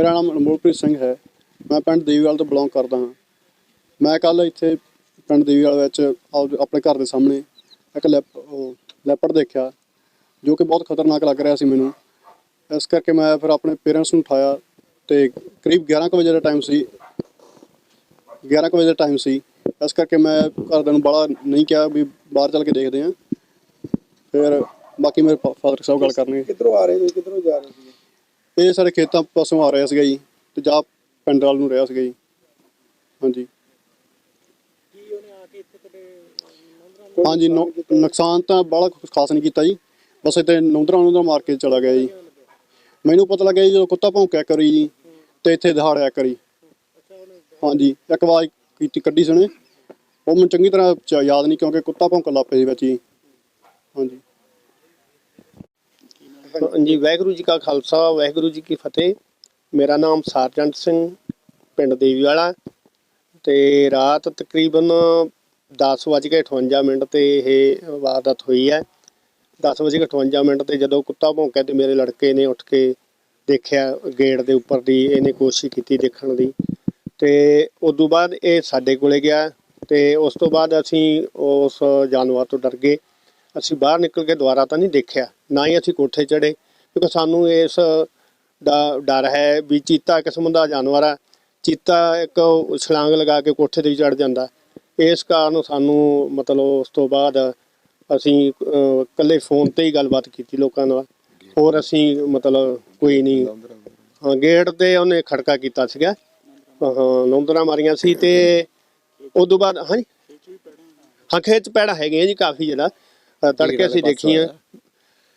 ਮੇਰਾ ਨਾਮ ਅਨਮੋਲਪ੍ਰੀਤ ਸਿੰਘ ਹੈ। ਮੈਂ ਪਿੰਡ ਦੇਵੀਵਾਲ ਤੋਂ ਬਿਲੋਂਗ ਕਰਦਾ ਹਾਂ। ਮੈਂ ਕੱਲ ਇੱਥੇ ਪਿੰਡ ਦੇਵੀਵਾਲ ਵਿੱਚ ਆਪਣੇ ਘਰ ਦੇ ਸਾਹਮਣੇ ਇੱਕ ਲੈਪ ਉਹ ਦੇਖਿਆ, ਜੋ ਕਿ ਬਹੁਤ ਖਤਰਨਾਕ ਲੱਗ ਰਿਹਾ ਸੀ ਮੈਨੂੰ। ਇਸ ਕਰਕੇ ਮੈਂ ਫਿਰ ਆਪਣੇ ਪੇਰੈਂਟਸ ਨੂੰ ਉਠਾਇਆ ਤੇ ਕਰੀਬ 11 ਕੁ ਵਜੇ ਦਾ ਟਾਈਮ ਸੀ। 11 ਕੁ ਵਜੇ ਦਾ ਟਾਈਮ ਸੀ। ਇਸ ਕਰਕੇ ਮੈਂ ਘਰਦਿਆਂ ਨੂੰ ਬੜਾ ਨਹੀਂ ਕਿਹਾ ਵੀ ਬਾਹਰ ਚੱਲ ਕੇ ਦੇਖਦੇ ਹਾਂ। ਫਿਰ ਬਾਕੀ ਮੇਰੇ ਫਾਦਰ ਸਾਹਿਬ ਗੱਲ ਕਰਨਗੇ। ਕਿੱਧਰੋਂ ਆ ਰਹੇ ਸੀ ਕਿੱਧਰੋਂ ਜਾ ਰਹੇ ਸੀ ਇਹ ਸਾਡੇ ਖੇਤਾਂ ਪਾਸੋਂ ਆ ਰਿਹਾ ਸੀਗਾ ਜੀ, ਤੇ ਜਾ ਪਿੰਡ ਵੱਲ ਨੂੰ ਰਿਹਾ ਸੀਗਾ ਜੀ। ਹਾਂਜੀ। ਹਾਂਜੀ ਨੁਕਸਾਨ ਤਾਂ ਬੜਾ ਖਾਸ ਨਹੀਂ ਕੀਤਾ ਜੀ। ਬਸ ਇੱਥੇ ਨੌਂਦਰਾ ਨੌਂਦਰਾ ਮਾਰ ਕੇ ਚਲਾ ਗਿਆ ਜੀ। ਮੈਨੂੰ ਪਤਾ ਲੱਗਿਆ ਜੀ ਜਦੋਂ ਕੁੱਤਾ ਭੌਂਕਿਆ ਕਰੀ ਜੀ, ਤੇ ਇੱਥੇ ਦਹਾੜਿਆ ਕਰੀ। ਹਾਂਜੀ, ਇੱਕ ਆਵਾਜ਼ ਕੀਤੀ ਕੱਢੀ ਸੁਣੇ ਉਹ ਮੈਨੂੰ ਚੰਗੀ ਤਰ੍ਹਾਂ ਯਾਦ ਨਹੀਂ, ਕਿਉਂਕਿ ਕੁੱਤਾ ਭੌਂਕਣ ਲੱਗ ਪਿਆ ਸੀ ਵਿੱਚ ਜੀ। ਹਾਂਜੀ। ਜੀ ਵਾਹਿਗੁਰੂ ਜੀ ਕਾ ਖਾਲਸਾ, ਵਾਹਿਗੁਰੂ ਜੀ ਕੀ ਫਤਿਹ। ਮੇਰਾ ਨਾਮ ਸਰਜੰਟ ਸਿੰਘ, ਪਿੰਡ ਦੇਵੀ ਵਾਲਾ ਤੇ ਰਾਤ ਤਕਰੀਬਨ 10:58 ਮਿੰਟ ਤੇ ਇਹ ਵਾਰਦਾਤ ਹੋਈ ਹੈ। 10:58 ਮਿੰਟ ਤੇ ਜਦੋਂ ਕੁੱਤਾ ਭੌਂਕਿਆ ਤੇ ਮੇਰੇ ਲੜਕੇ ਨੇ ਉੱਠ ਕੇ ਦੇਖਿਆ ਗੇਟ ਦੇ ਉੱਪਰ ਦੀ, ਇਹਨੇ ਕੋਸ਼ਿਸ਼ ਕੀਤੀ ਦੇਖਣ ਦੀ। ਤੇ ਉਸ ਤੋਂ ਬਾਅਦ ਇਹ ਸਾਡੇ ਕੋਲੇ ਗਿਆ ਤੇ ਉਸ ਤੋਂ ਬਾਅਦ ਅਸੀਂ ਉਸ ਜਾਨਵਰ ਤੋਂ ਡਰ ਗਏ। ਅਸੀਂ ਬਾਹਰ ਨਿਕਲ ਕੇ ਦੁਬਾਰਾ ਤਾਂ ਨਹੀਂ ਦੇਖਿਆ, ਨਾ ਹੀ ਅਸੀਂ ਕੋਠੇ ਚੜੇ ਕਿਉਂਕਿ ਸਾਨੂੰ ਇਸ ਦਾ ਡਰ ਹੈ ਵੀ ਚੀਤਾ ਕਿਸਮ ਦਾ ਜਾਨਵਰ ਹੈ, ਚੀਤਾ ਇੱਕ ਛਲਾਂਗ ਲਗਾ ਕੇ ਕੋਠੇ ਤੇ ਚੜ ਜਾਂਦਾ। ਇਸ ਕਾਰਨ ਸਾਨੂੰ ਮਤਲਬ ਉਸ ਤੋਂ ਬਾਅਦ ਅਸੀਂ ਇਕੱਲੇ ਫੋਨ ਤੇ ਹੀ ਗੱਲਬਾਤ ਕੀਤੀ ਲੋਕਾਂ ਨਾਲ। ਹੋਰ ਅਸੀਂ ਮਤਲਬ ਕੋਈ ਨਹੀਂ। ਹਾਂ, ਗੇਟ ਤੇ ਉਹਨੇ ਖੜਕਾ ਕੀਤਾ ਸੀਗਾ। ਹਾਂ, ਨੌਂਦਰਾ ਮਾਰੀਆਂ ਸੀ ਤੇ ਉਸ ਤੋਂ ਬਾਅਦ, ਹਾਂਜੀ। ਹਾਂ, ਖੇਤ ਪੈੜਾ ਹੈਗੇ ਜੀ ਕਾਫੀ ਜਿਹੜਾ ਅ, ਤੜਕੇ ਅਸੀਂ ਦੇਖੀਆਂ।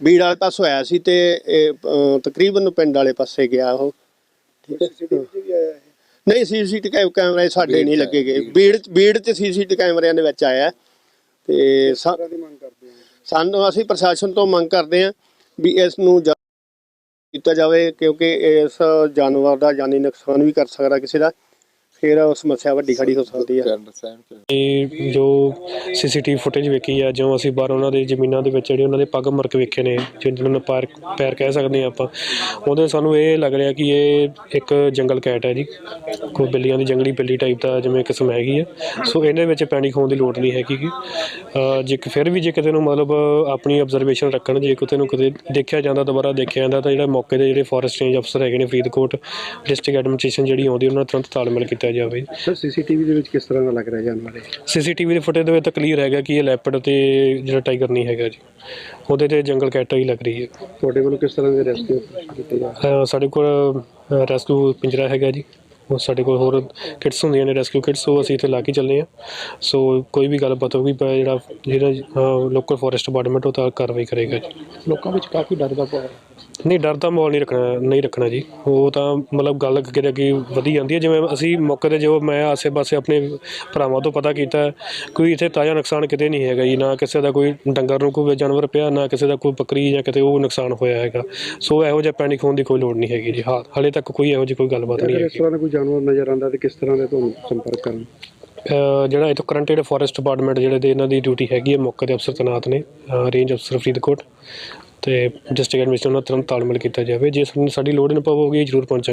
ਬੀੜ ਵਾਲੇ ਪਾਸੋਂ ਆਇਆ ਸੀ ਤੇ ਇਹ, ਅ, ਤਕਰੀਬਨ ਪਿੰਡ ਵਾਲੇ ਪਾਸੇ ਗਿਆ ਉਹ। ਨਹੀਂ ਸੀਸੀਟੀਵੀ ਕੈਮਰੇ ਸਾਡੇ ਨਹੀਂ ਲੱਗੇ ਗਏ। ਬੀੜ ਬੀੜ ਚ ਸੀਸੀਟੀਵੀ ਕੈਮਰਿਆਂ ਦੇ ਵਿੱਚ ਆਇਆ। ਤੇ ਸਾ- ਸਾਨੂੰ ਅਸੀਂ ਪ੍ਰਸ਼ਾਸਨ ਤੋਂ ਮੰਗ ਕਰਦੇ ਹਾਂ ਵੀ ਇਸ ਨੂੰ ਜਾ- ਕੀਤਾ ਜਾਵੇ ਕਿਉਂਕਿ ਇਸ ਜਾਨਵਰ ਦਾ ਜਾਨੀ ਨੁਕਸਾਨ ਵੀ ਕਰ ਸਕਦਾ ਕਿਸੇ ਦਾ। ਫਿਰ ਉਹ ਸਮੱਸਿਆ ਵੱਡੀ ਖੜੀ ਹੋ ਸਕਦੀ ਹੈ ਇਹ ਜੋ ਸੀਸੀਟੀਵੀ ਫੁਟੇਜ ਵੇਖੀ ਆ ਜੋ ਅਸੀਂ ਬਾਹਰ ਉਹਨਾਂ ਦੇ ਜ਼ਮੀਨਾਂ ਦੇ ਵਿੱਚ ਜਿਹੜੇ ਉਹਨਾਂ ਦੇ ਪੱਗ ਮਰਕ ਵੇਖੇ ਨੇ ਜਿਹਨਾਂ ਨੂੰ ਪੈਰ ਪੈਰ ਕਹਿ ਸਕਦੇ ਆ ਆਪਾਂ ਉਹਦੇ ਸਾਨੂੰ ਇਹ ਲੱਗ ਰਿਹਾ ਕਿ ਇਹ ਇੱਕ ਜੰਗਲ ਕੈਟ ਹੈ ਜੀ। ਕੋਈ ਬਿੱਲੀਆਂ ਦੀ ਜੰਗਲੀ ਬਿੱਲੀ ਟਾਈਪ ਦਾ ਜਿਵੇਂ ਕਿਸਮ ਹੈਗੀ ਆ। ਸੋ ਇਹਦੇ ਵਿੱਚ ਪੈਨਿਕ ਹੋਣ ਦੀ ਲੋੜ ਨਹੀਂ ਹੈਗੀ। ਅਹ ਜੇ ਕਿ ਫਿਰ ਵੀ ਜੇ ਕਿਤੇ ਨੂੰ ਮਤਲਬ ਆਪਣੀ ਆਬਜ਼ਰਵੇਸ਼ਨ ਰੱਖਣ ਜੇ ਕਿਤੇ ਨੂੰ ਕਿਤੇ ਦੇਖਿਆ ਜਾਂਦਾ ਦੁਬਾਰਾ ਦੇਖਿਆ ਜਾਂਦਾ ਤਾਂ ਜਿਹੜਾ ਮੌਕੇ ਦੇ ਜਿਹੜੇ ਫੋਰੈਸਟ ਰੇਂਜ ਅਫਸਰ ਹੈਗੇ ਨੇ ਫਰੀਦਕੋਟ ਡਿਸਟ੍ਰਿਕਟ ਐਡਮਿਨਿਸਟ੍ਰੇਸ਼ਨ ਜਿਹੜੀ ਆਉਂਦੀ ਉਹਨਾਂ ਨਾਲ ਤੁਰੰਤ ਤਾਲਮੇਲ ਕੀਤਾ ਜਾਵੇ ਸਰ ਸੀਸੀਟੀਵੀ ਦੇ ਵਿੱਚ ਕਿਸ ਤਰ੍ਹਾਂ ਦਾ ਲੱਗ ਰਿਹਾ ਜਾਨਵਰ ਇਹ ਸੀਸੀਟੀਵੀ ਦੇ ਫੁਟੇਜ ਦੇ ਵਿੱਚ ਤਾਂ ਕਲੀਅਰ ਹੈਗਾ ਕਿ ਇਹ ਲੈਪਰਡ ਤੇ ਜਿਹੜਾ ਟਾਈਗਰ ਨਹੀਂ ਹੈਗਾ ਜੀ। ਉਹਦੇ ਤੇ ਜੰਗਲ ਕੈਟ ਹੀ ਲੱਗ ਰਹੀ ਹੈ। ਤੁਹਾਡੇ ਵੱਲੋਂ ਕਿਸ ਤਰ੍ਹਾਂ ਦੇ ਰੈਸਕਿਊ ਕੀਤੇ ਜਾ ਅਹ ਸਾਡੇ ਕੋਲ ਰੈਸਕਿਊ ਪਿੰਜਰਾ ਹੈਗਾ ਜੀ। ਉਹ ਸਾਡੇ ਕੋਲ ਹੋਰ ਕਿਟਸ ਹੁੰਦੀਆਂ ਨੇ ਰੈਸਕਿਊ ਕਿਟਸ ਉਹ ਅਸੀਂ ਇੱਥੇ ਲਾ ਕੇ ਚੱਲੇ ਆ ਸੋ ਕੋਈ ਵੀ ਗੱਲਬਾਤ ਹੋਊਗੀ ਪਰ ਜਿਹੜਾ ਜਿਹੜਾ ਲੋਕਲ ਫੋਰੈਸਟ ਡਿਪਾਰਟਮੈਂਟ ਉਹ ਤਾਂ ਕਾਰਵਾਈ ਕਰੇਗਾ ਜੀ। ਲੋਕਾਂ ਵਿੱਚ ਕਾਫੀ ਡਰ ਦਾ ਭਾਵ ਨਹੀਂ ਡਰ ਤਾਂ ਮਾਹੌਲ ਨਹੀਂ ਰੱਖਣਾ ਨਹੀਂ ਰੱਖਣਾ ਜੀ। ਉਹ ਤਾਂ ਮਤਲਬ ਗੱਲ ਅੱਗੇ ਦੇ ਅੱਗੇ ਵਧੀ ਜਾਂਦੀ ਹੈ। ਜਿਵੇਂ ਅਸੀਂ ਮੌਕੇ ਤੇ ਜੋ ਮੈਂ ਆਸੇ-ਪਾਸੇ ਆਪਣੇ ਭਰਾਵਾਂ ਤੋਂ ਪਤਾ ਕੀਤਾ ਕੋਈ ਇੱਥੇ ਤਾਜ਼ਾ ਨੁਕਸਾਨ ਕਿਤੇ ਨਹੀਂ ਹੈਗਾ ਜੀ। ਨਾ ਕਿਸੇ ਦਾ ਕੋਈ ਡੰਗਰ ਨੂੰ ਕੋਈ ਜਾਨਵਰ ਪਿਆ ਨਾ ਕਿਸੇ ਦਾ ਕੋਈ ਬੱਕਰੀ ਜਾਂ ਕਿਤੇ ਉਹ ਨੁਕਸਾਨ ਹੋਇਆ ਹੈਗਾ। ਸੋ ਇਹੋ ਜਿਹਾ ਪੈਨਿਕ ਹੋਣ ਦੀ ਕੋਈ ਲੋੜ ਨਹੀਂ ਹੈਗੀ ਜੀ। ਹਾਂ ਹਾਲੇ ਤੱਕ ਕੋਈ ਇਹੋ ਜਿਹੀ ਕੋਈ ਗੱਲਬਾਤ ਨਹੀਂ ਹੈਗੀ। ਦਾ ਜਾਨਵਰ ਨਜ਼ਰ ਆਉਂਦਾ ਤੇ ਕਿਸ ਤਰ੍ਹਾਂ ਦੇ ਤੁਹਾਨੂੰ ਸੰਪਰਕ ਕਰਨ? ਅਹ ਜਿਹੜਾ ਇਹ ਤੋਂ ਕਰੰਟ ਜਿਹੜੇ ਫੋਰੈਸਟ ਡਿਪਾਰਟਮੈਂਟ ਜਿਹੜੇ ਦੇ ਇਹਨਾਂ ਦੀ ਡਿਊਟੀ ਹੈਗੀ ਹੈ, ਮੌਕੇ ਦੇ ਅਫਸਰ ਤੈਨਾਤ ਨੇ ਰੇਂਜ ਅਫਸਰ ਫਰੀਦਕੋਟ ਤੇ ਡਿਸਟ੍ਰਿਕਟ ਐਡਮਿਨਿਸਟ੍ਰੇਸ਼ਨ ਨਾਲ ਤੁਰੰਤ ਤਾਲਮੇਲ ਕੀਤਾ ਜਾਵੇ। ਜੇ ਸਾਨੂੰ ਸਾਡੀ ਲੋੜ ਇਨ ਪਵੇਗੀ ਜ਼ਰੂਰ ਪਹੁੰਚਾਂਗੇ।